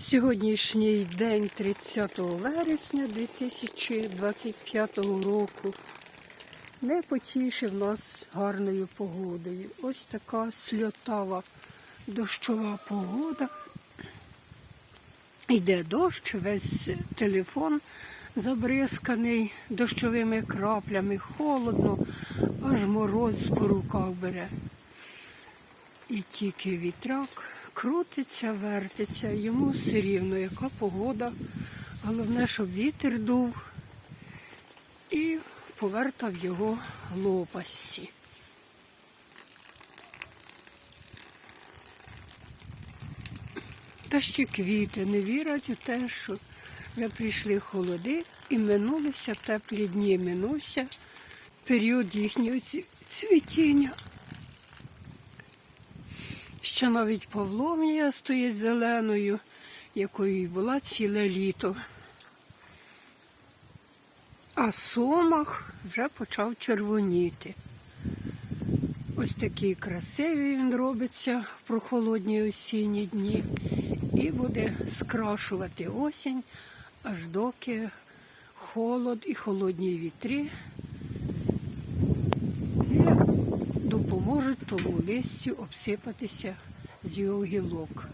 Сьогоднішній день 30 вересня 2025 року не потішив нас гарною погодою. Ось така сльотава дощова погода. Йде дощ, весь телефон забризканий дощовими краплями, холодно, аж мороз по руках бере. І тільки вітрак крутиться, вертиться, йому все рівно, яка погода. Головне, щоб вітер дув і повертав його лопасті. Та ще квіти не вірять у те, що вже прийшли холоди і минулися теплі дні, минувся період їхнього цвітіння. Ще навіть Павловнія стоїть зеленою, якою й була ціле літо. А сомах вже почав червоніти. Ось такий красивий він робиться в прохолодні осінні дні і буде скрашувати осінь, аж доки холод і холодні вітри не допоможуть тому листю обсипатися з його гілок.